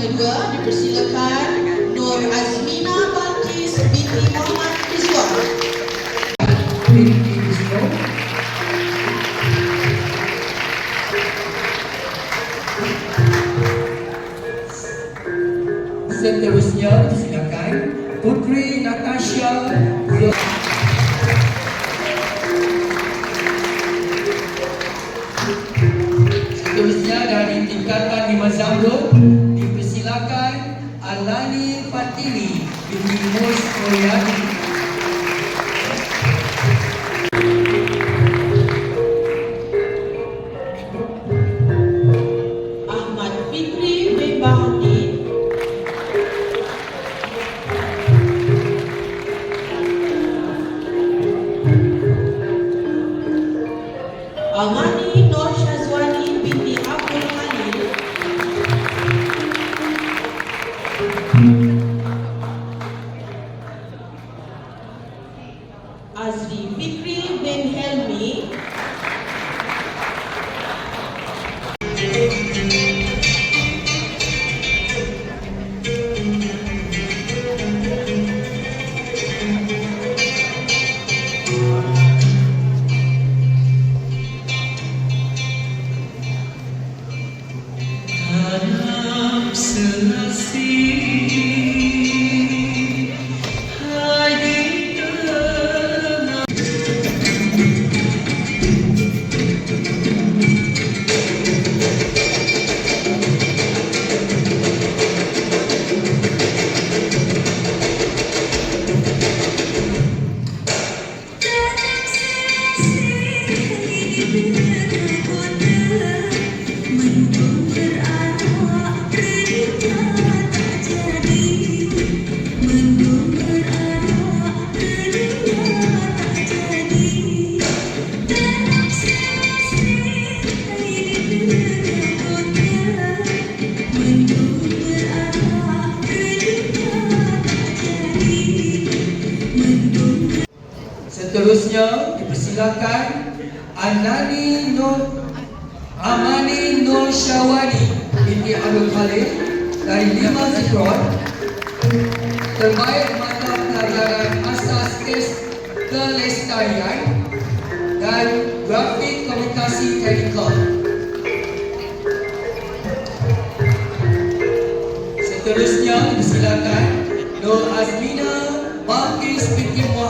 kedua dipersilakan Nur Azmina Balkis binti Muhammad Kiswa. Seterusnya disilakan Putri Natasha Seterusnya dari tingkatan 5 Zamrud Thank mm -hmm. you. to Seterusnya dipersilakan. Anani Nur Amani Nur Syawani binti Abdul Khalid dari Lima Zikron terbaik mata pelajaran asas tes kelestarian dan grafik komunikasi teknikal. Seterusnya dipersilakan Nur Azmina Balkis binti Muhammad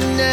The